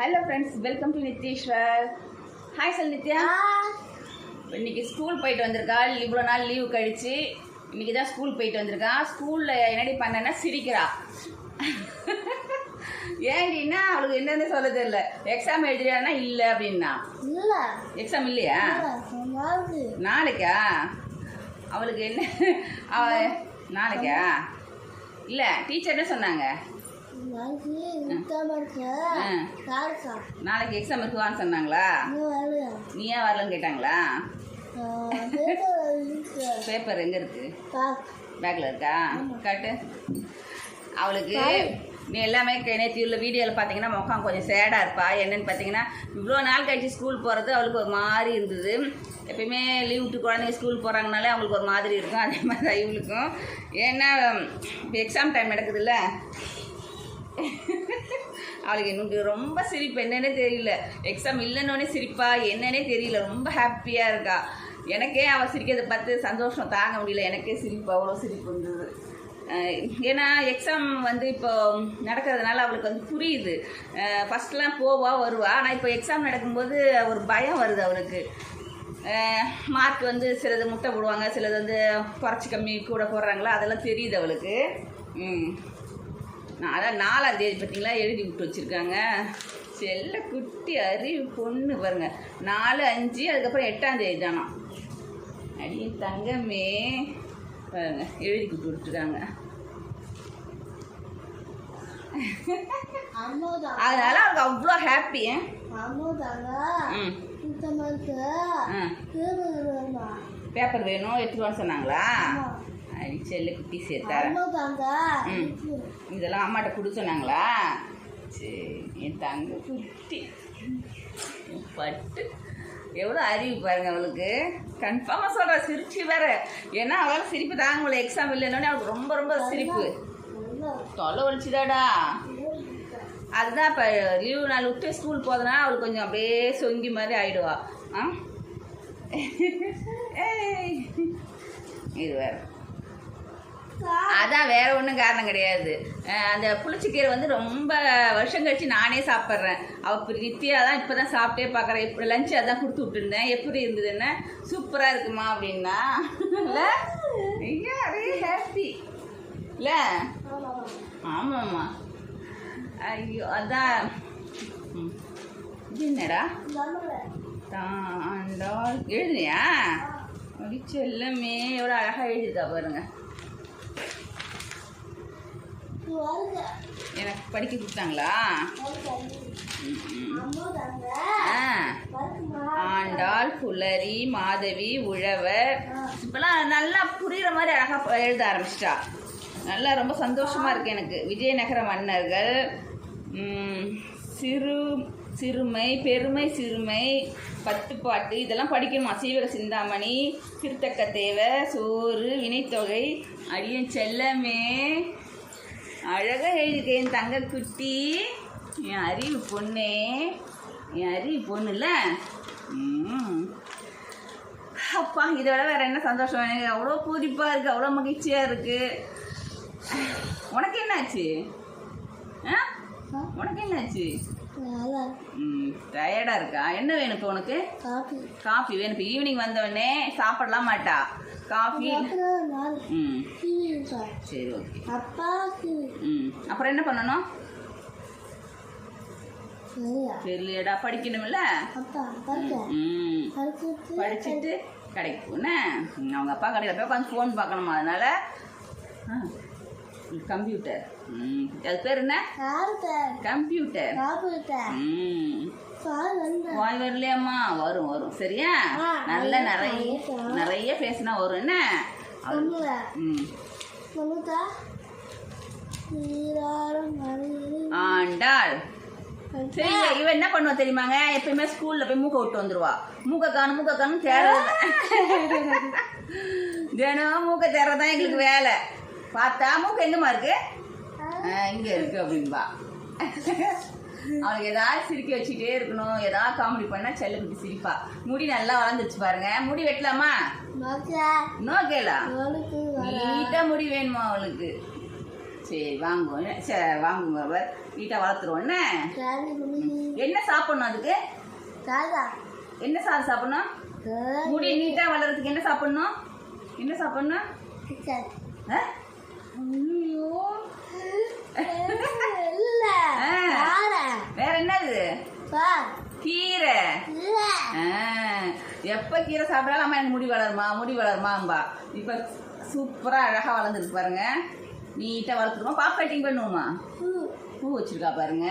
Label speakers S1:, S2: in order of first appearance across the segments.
S1: Hello friends welcome to Nithyeshwar hi சொல் நித்யா இன்னைக்கு school போயிட்டு வந்திருக்கா? இவ்வளோ நாள் லீவு கழிச்சு இன்னைக்கு தான் ஸ்கூல் போயிட்டு வந்திருக்கா? ஸ்கூலில் என்னடி பண்ணனா சிரிக்கிறா. ஏன்டின்னா அவளுக்கு என்னன்னு சொல்ல தெரியல. எக்ஸாம் எழுதுறியானா இல்லை அப்படின்னா.
S2: இல்ல.
S1: எக்ஸாம் இல்லையா? நாளைக்கா? அவளுக்கு என்ன? நாளைக்கா? இல்லை டீச்சர் என்ன சொன்னாங்க?
S2: நாளைக்கு
S1: எக்ஸாம் இருக்குவான்னு சொன்னாங்களா? நீ ஏன் வரலன்னு கேட்டாங்களா. பேப்பர் எங்கே இருக்கு?
S2: பாக்.
S1: பேக்கில் இருக்கா? காட்டு. அவளுக்கு நீ எல்லாமே நேற்று உள்ள வீடியோவில் பார்த்தீங்கன்னா முகம் கொஞ்சம் சேடாக இருப்பா. என்னன்னு பார்த்தீங்கன்னா இவ்வளோ நாள் கழிச்சு ஸ்கூல் போகிறது அவளுக்கு ஒரு மாதிரி இருந்தது. எப்பயுமே லீவ் விட்டு குழந்தைங்க ஸ்கூல் போகிறாங்கனாலே அவங்களுக்கு ஒரு மாதிரி இருக்கும். அதே மாதிரி தான் இவளுக்கும். ஏன்னா இப்போ எக்ஸாம் டைம் நடக்குதுல்ல. அவளுக்கு எனக்கு ரொம்ப சிரிப்பு. என்னன்னே தெரியல. எக்ஸாம் இல்லைன்னொடனே சிரிப்பா என்னன்னே தெரியல. ரொம்ப ஹாப்பியாக இருக்கா. எனக்கே அவள் சிரிக்கிறதை பார்த்து சந்தோஷம் தாங்க முடியல. எனக்கே சிரிப்பு அவ்வளோ சிரிப்பு இருந்தது ஏன்னா எக்ஸாம் வந்து இப்போ நடக்கிறதுனால அவளுக்கு வந்து புரியுது. ஃபஸ்ட்லாம் போவா வருவா. ஆனால் இப்போ எக்ஸாம் நடக்கும்போது ஒரு பயம் வருது அவளுக்கு. மார்க் வந்து சிலது முட்டை போடுவாங்க சிலது வந்து குறைச்சி கம்மி கூட போடுறாங்களா? அதெல்லாம் தெரியுது அவளுக்கு. ம். அதான் நாலாம் தேதி பார்த்தீங்களா? எழுதி விட்டு வச்சுருக்காங்க. செல்ல குட்டி அறிவு பொண்ணு பாருங்க. நாலு அஞ்சு அதுக்கப்புறம் எட்டாம் தேதி தானா? அடி தங்கமே. பாருங்க எழுதி விட்டு விட்டுருக்காங்க. அதனால அவளுக்கு அவ்வளோ ஹாப்பி? பேப்பர் வேணும் எடுத்துட்டு வான்னு சொன்னாங்களா? செல்ல குட்டி சேர்த்தார
S2: அம்மாதாங்க
S1: ம். இதெல்லாம் அம்மாட்ட கொடு சொன்னாங்களா? சரி என் தங்க குட்டி. பட்டு. எவ்வளோ அறிவு பாருங்க அவளுக்கு. கன்ஃபார்மாக சொல்கிறா சிரிச்சு வேற. ஏன்னா அவளால் சிரிப்பு தாங்க முடியல. எக்ஸாம் இல்லைன்னொடனே அவளுக்கு ரொம்ப ரொம்ப சிரிப்பு. தொலை வலிச்சுதாடா அதுதான் இப்போ லீவு நாள் விட்டு ஸ்கூல் போதனா அவளுக்கு கொஞ்சம் அப்படியே சொங்கி மாதிரி ஆயிடுவா. ஆ? ஏய். இது வேற. அதான் வேற ஒன்றும் காரணம் கிடையாது. அந்த புளிச்சக்கீரை வந்து ரொம்ப வருஷம் கழிச்சு நானே சாப்பிட்றேன். அவ நித்தியா தான் இப்போ தான் சாப்பிட்டே பார்க்குறேன் இப்போ லஞ்சு அதான் கொடுத்து விட்டுருந்தேன். எப்படி இருந்ததுன்னு சூப்பராக இருக்குமா அப்படின்னா இல்லை? அரே ஹாப்பி இல்லை? ஆமாம்மா. ஐயோ அதான். என்னடா? தாண்டால் எழுதுனியா? செல்லமே எவ்வளோ அழகாக எழுதிருக்கா பாருங்க.
S2: வருங்க
S1: எனக்கு படிக்க கொடுத்தாங்களா? ஆண்டாள் புலரி மாதவி உழவர். இப்பெல்லாம் நல்லா புரியுற மாதிரி அழகாக எழுத ஆரம்பிச்சிட்டா. நல்லா ரொம்ப சந்தோஷமா இருக்கு எனக்கு. விஜயநகர மன்னர்கள். சிறு சிறுமை பெருமை சிறுமை பத்துப்பாட்டு இதெல்லாம் படிக்கணுமா? சீவக சிந்தாமணி திருத்தக்க தேவை சோறு வினைத்தொகை அடியும் செல்லமே. அழகாக எழுதிருக்க என் தங்க குட்டி என் அறிவு பொண்ணே என் அறிவு பொண்ணுல அப்பா இதை விட வேற என்ன சந்தோஷம்? எனக்கு அவ்வளோ பூரிப்பாக இருக்குது அவ்வளோ மகிழ்ச்சியாக இருக்குது உனக்கு என்னாச்சு? ஆ? உனக்கு என்னாச்சு? டயர்டாக இருக்கா? என்ன வேணும் இப்போ உனக்கு? காஃபி வேணும் இப்போ ஈவினிங் வந்தவொடனே சாப்பிடலாம் மாட்டா. காஃபி ம். சரி ஓகே ம். அப்புறம் என்ன பண்ணணும்? தெரியலடா படிக்கணும்ல? ம்
S2: படிச்சுட்டு
S1: கடைக்கு போனேன். அவங்க அப்பா கடையில் போய் உட்காந்து ஃபோன் பார்க்கணுமா? அதனால கம்ப்யூட்டர். அது பேர் என்ன? கம்ப்யூட்டர். வாய் வரலையாம்மா? வரும் வரும். சரியா? நல்ல நிறைய. நிறைய பேசினா வரும். என்ன? ஆண்டாள். சரி இவ என்ன பண்ணுவா தெரியுமாங்க? எப்பயுமே ஸ்கூல்ல போய் மூக்க விட்டு வந்துருவா. மூக்க காணும் மூக்க காணும் தேடுறது தினம் மூக்க தேடுறதான் எங்களுக்கு வேலை. பார்த்தா மூக்கு எங்கம்மா இருக்கு? இங்க இருக்கு அப்படின்பா. அவளுக்கு ஏதாவது சிரிக்க வச்சுட்டே இருக்கணும். ஏதாவது காமெடி பண்ணா செல்லக்குட்டி சிரிப்பா. முடி நல்லா வளர்ந்துருச்சு பாருங்க. முடி வெட்டலாமா?
S2: மக்கா.
S1: நோ கேளா
S2: அவளுக்கு வர.
S1: நீட்டா முடி வேணுமா அவளுக்கு? சரி வாங்குவோம். சரி வாங்குங்க அவர். நீட்டாக வளர்த்துருவோம். என்ன? சாப்பிடணும் அதுக்கு? என்ன சாதம் சாப்பிடணும்? முடி நீட்டாக வளர்றதுக்கு என்ன சாப்பிடணும்? என்ன சாப்பிடணும்? வேற என்னது? கீரை. எப்ப கீரை சாப்பிட்டாலும் அம்மா எனக்கு முடி வளருமா? முடி வளருமாம்பா இப்ப சூப்பரா அழகா வளர்ந்துருக்கு பாருங்க. நீட்டா வளர்த்துருமா? பாப் கட்டிங் பண்ணுவோமா. பூ. வச்சிருக்கா பாருங்க.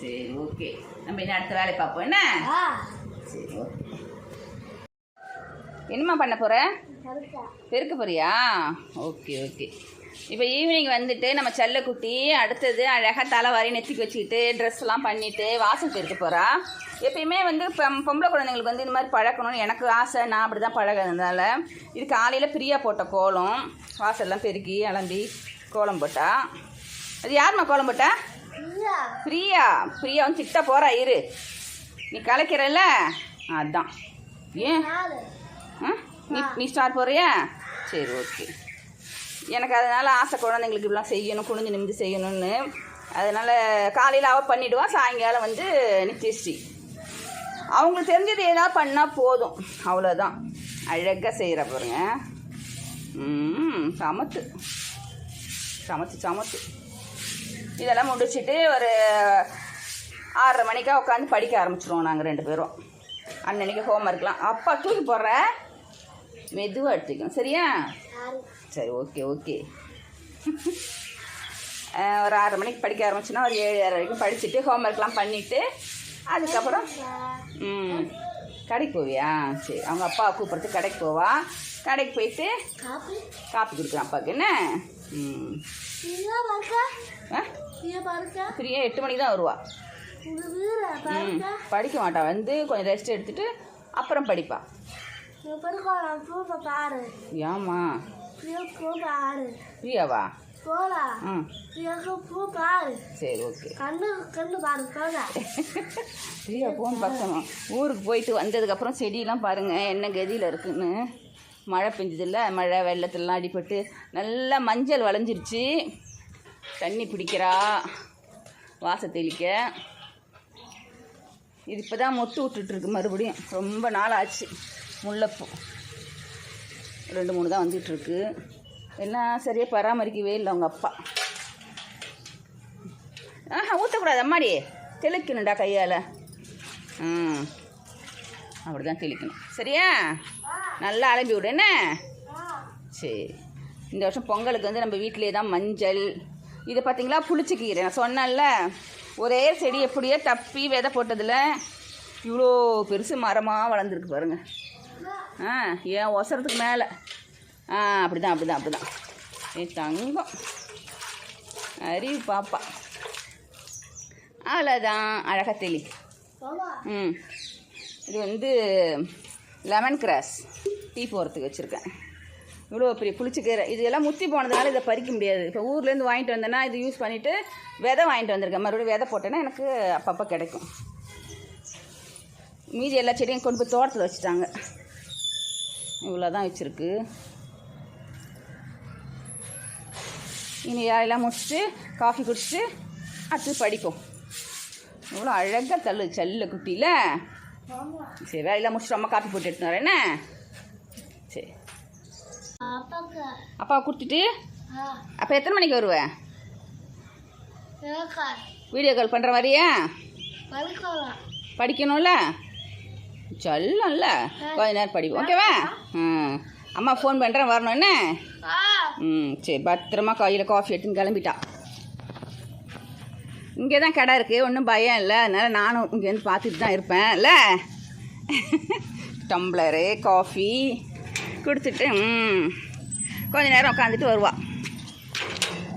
S1: சரி ஓகே நம்ம என்ன அடுத்த வேலையை பார்ப்போம். என்ன? சரி ஓகே என்னம்மா பண்ண போற?
S2: கருத்தா
S1: பெருக்க போறியா? ஓகே ஓகே இப்போ ஈவினிங் வந்துட்டு நம்ம செல்லக்குட்டி அடுத்தது அழகாக தலை வாரி நெத்திக்கு வச்சுக்கிட்டு ட்ரெஸ்லாம் பண்ணிட்டு வாசல் பெருக்க போகிறா எப்பயுமே வந்து பொம் பொம்பளை குழந்தைங்களுக்கு வந்து இந்த மாதிரி பழக்கணும்னு எனக்கு ஆசை. நான் அப்படி தான் பழகிறதுனால இது காலையில் பிரியா போட்ட கோலம். வாசல்லாம் பெருக்கி அலம்பி கோலம் போட்டா. அது யாரும்மா கோலம் போட்டா? பிரியா. பிரியா. வந்து திட்ட போகிறா இரு. நீ கலைக்கிறல்ல? அதான். ஏன்? ஆ? நீ நீ ஸ்டார்ட் போறியா? சரி ஓகே எனக்கு அதனால் ஆசை குழந்தைங்களுக்கு இப்படிலாம் செய்யணும் குனிஞ்சு நிமிந்து செய்யணும்னு. அதனால் காலையில் அவள் பண்ணிவிடுவா சாயங்காலம் வந்து நித்யஸ்ரீ அவங்களுக்கு தெரிஞ்சது ஏதாவது பண்ணால் போதும். அவ்வளோதான் அழகாக செய்கிற பாருங்க. சமத்து. சமத்து சமத்து. இதெல்லாம் முடிச்சுட்டு ஒரு ஆறரை மணிக்கா உட்காந்து படிக்க ஆரம்பிச்சிருவோம் நாங்கள் ரெண்டு பேரும். அன்னன்னைக்கு ஹோம் ஒர்க்லாம் அப்பா தூக்கி போடுற? மெதுவாக எடுத்துக்கணும் சரியா?
S2: ஆறு.
S1: சரி ஓகே ஓகே. ஒரு ஆறு மணிக்கு படிக்க ஆரம்பிச்சுன்னா ஒரு ஏழு ஏழு வரைக்கும் படிச்சுட்டு ஹோம் ஒர்க்லாம் பண்ணிவிட்டு அதுக்கப்புறம் ம் கடைக்கு போவியா? சரி அவங்க அப்பா கூப்பிட்றதுக்கு கடைக்கு போவா? கடைக்கு போயிட்டு
S2: காப்பி.
S1: கொடுக்குறேன் அப்பாவுக்கு. என்ன? ம். பிரியா எட்டு மணிக்கு தான் வருவா. ம் படிக்க மாட்டா. வந்து கொஞ்சம் ரெஸ்ட் எடுத்துட்டு அப்புறம் படிப்பா.
S2: பாரு.
S1: பிரியாவா? சரி ஓகே.
S2: கண்ணு கண்ணு பாரு போடா.
S1: பிரியா போன் பக்கம் ஊருக்கு போயிட்டு வந்ததுக்கப்புறம் செடியெல்லாம் பாருங்கள் என்ன கதியில் இருக்குன்னு. மழை பெஞ்சதில்ல மழை வெள்ளத்துலலாம் அடிபட்டு நல்லா மஞ்சள் வளைஞ்சிருச்சு. தண்ணி பிடிக்கிறா வாச தெளிக்க. இது இப்போ தான் மொட்டு விட்டுட்ருக்கு மறுபடியும். ரொம்ப நாள் ஆச்சு முல்லைப்பூ. ரெண்டு மூணு தான் வந்துட்டுருக்கு. எல்லாம் சரியாக பராமரிக்கவே இல்லை அவங்க அப்பா. ஆஹா ஊற்றக்கூடாது அம்மாடி. தெளிக்கணும்டா கையால். ம். அப்படி தான் தெளிக்கணும். சரியா? நல்லா அலம்பி விடு என்ன? சரி. இந்த வருஷம் பொங்கலுக்கு வந்து நம்ம வீட்டிலே தான் மஞ்சள். இதை பார்த்தீங்களா? புளிச்சக்கீரை. நான் சொன்னேன்ல ஒரே செடி எப்படியோ தப்பி விதை போட்டதில் இவ்வளோ பெருசு மரமாக வளர்ந்துருக்கு பாருங்கள் ஆ ஏன் ஒசரத்துக்கு மேலே. ஆ அப்படி தான் அப்படி தான் அப்படி தான் ஏ தங்கம். அறிவு பாப்பா. அவ்வளோதான் அழகாக தெளி. ம். இது வந்து லெமன் கிராஸ் டீ போகிறதுக்கு வச்சுருக்கேன். இவ்வளோ பெரிய புளிச்சக்கீரை இது எல்லாம் முத்தி போனதுனால இதை பறிக்க முடியாது. இப்போ ஊர்லேருந்து வாங்கிட்டு வந்தேன்னா இது யூஸ் பண்ணிவிட்டு விதை வாங்கிட்டு வந்திருக்கேன். மறுபடியும் விதை போட்டேன்னா எனக்கு அப்பப்போ கிடைக்கும். மீதி எல்லா செடியும் கொண்டு போய் தோட்டத்தில் வச்சுட்டாங்க. இவ்வளோ தான் வச்சுருக்கு. இனி வேலையெல்லாம் முடிச்சுட்டு காஃபி குடிச்சிட்டு அடுத்து படிப்போம். இவ்வளோ அழகாக தள்ளு செல்ல குட்டியில். சரி வேலையெல்லாம் முடிச்சுட்டு அம்மா காஃபி போட்டு எடுத்துன்னு வரேன் என்ன? சரி. அப்பா கொடுத்துட்டு அப்போ எத்தனை மணிக்கு வருவேன் வீடியோ கால் பண்ணுற மாதிரியா? படிக்கணும்ல? சொல்லல கொஞ்ச நேரம் படிப்போம். ஓகேவா? ம். அம்மா ஃபோன் பண்ணுறேன் வரணும் என்ன? ம் சரி. பத்திரமா கையில் காஃபி எடுத்துன்னு கிளம்பிட்டா. இங்கே தான் கடை இருக்குது ஒன்றும் பயம் இல்லை. அதனால் நானும் இங்கேருந்து பார்த்துட்டு தான் இருப்பேன். இல்லை? டம்ளரு காஃபி கொடுத்துட்டு ம். கொஞ்ச நேரம் உட்காந்துட்டு வருவா.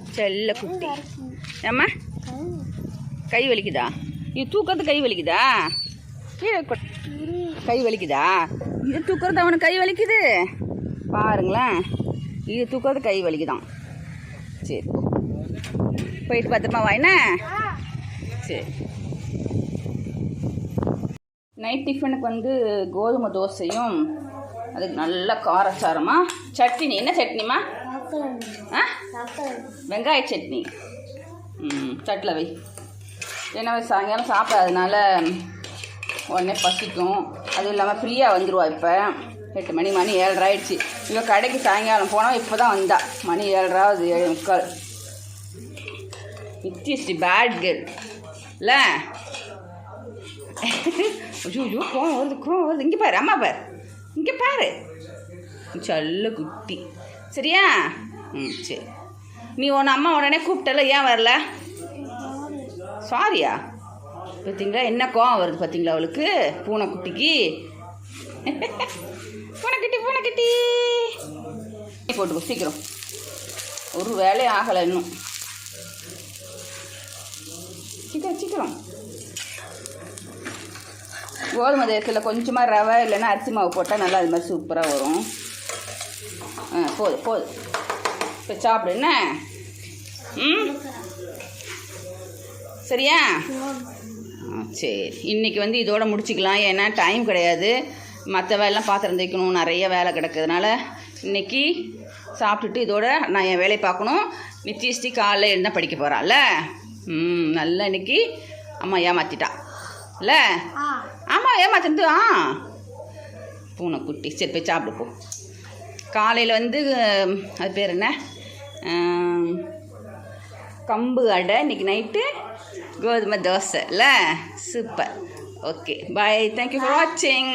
S1: செல்ல குட்டி. ஏம்மா? கை வலிக்குதா? இது தூக்கிறது கை வலிக்குதா? கீழே கொ- வலிக்குதா? இது தூக்கிறது அவனுக்கு கை வலிக்குது. பாருங்களேன். இது தூக்கிறது கை வலிக்குதான். சரி போயிட்டு பத்திரமா வாயினா சரி. நைட் டிஃபனுக்கு வந்து கோதுமை தோசையும் அதுக்கு நல்ல காரசாரமாக சட்னி. என்ன சட்னிமா ஆ? வெங்காய சட்னி. ம் தட்டில் வை. ஏன்னா சாயங்காலம் சாப்பிடாதனால உடனே பசிக்கும் அதுவும் இல்லாமல் ஃப்ரீயாக வந்துடுவா இப்போ. எட்டு மணி மணி ஏழரை ஆயிடுச்சு. இவ கடைக்கு சாயங்காலம் போனால் இப்போ தான் வந்தா. மணி ஏழராவது ஏழு முக்கால். இட்ஸ் பேட் கேர்ள் இல்லை ஐயோ ஐயோ கோவம் வருது கோவம் வருது. இங்கே பாரு அம்மா பாரு. இங்கே பாரு. சல்ல குட்டி. சரியா? ம் சரி. நீ உன் அம்மா உடனே கூப்பிட்டல ஏன் வரல? சாரியா பார்த்தீங்களா என்ன கோவம் வருது பார்த்தீங்களா அவளுக்கு? பூனைக்குட்டிக்கு. பூனைக்குட்டி பூனைக்குட்டி. போட்டுக்கோ சீக்கிரம். ஒரு வேலையும் ஆகலை இன்னும். சீக்கிரம் சீக்கிரம். கோதுமை தேசத்தில் கொஞ்சமாக ரவை இல்லைன்னா அரிசி மாவு போட்டால் நல்லா அது மாதிரி சூப்பராக வரும். ஆ போதும் போதும் இப்போ சாப்பிடு என்ன? ம்? சரியா? சரி இன்றைக்கி வந்து இதோட முடிச்சுக்கலாம். ஏன்னா டைம் கிடையாது. மற்ற வேலைலாம் பாத்திரம் தைக்கணும் நிறைய வேலை கிடக்கிறதுனால இன்றைக்கி சாப்பிட்டுட்டு இதோட நான் என் வேலையை பார்க்கணும். நித்தியஸ்டி காலைல இருந்தால் படிக்க போகிறாள்ல ம் நல்லா இன்னைக்கு அம்மா ஏமாத்திட்டா. இல்ல? ஆமாம் ஏமாத்தினது. ஆ. பூனைக்குட்டி சரி போய் சாப்பிடு போ. காலையில் வந்து அது பேர் என்ன? கம்பு அடை. இன்னைக்கு நைட்டு கோதுமை தோசை இல்லை super okay bye thank you for வாட்சிங்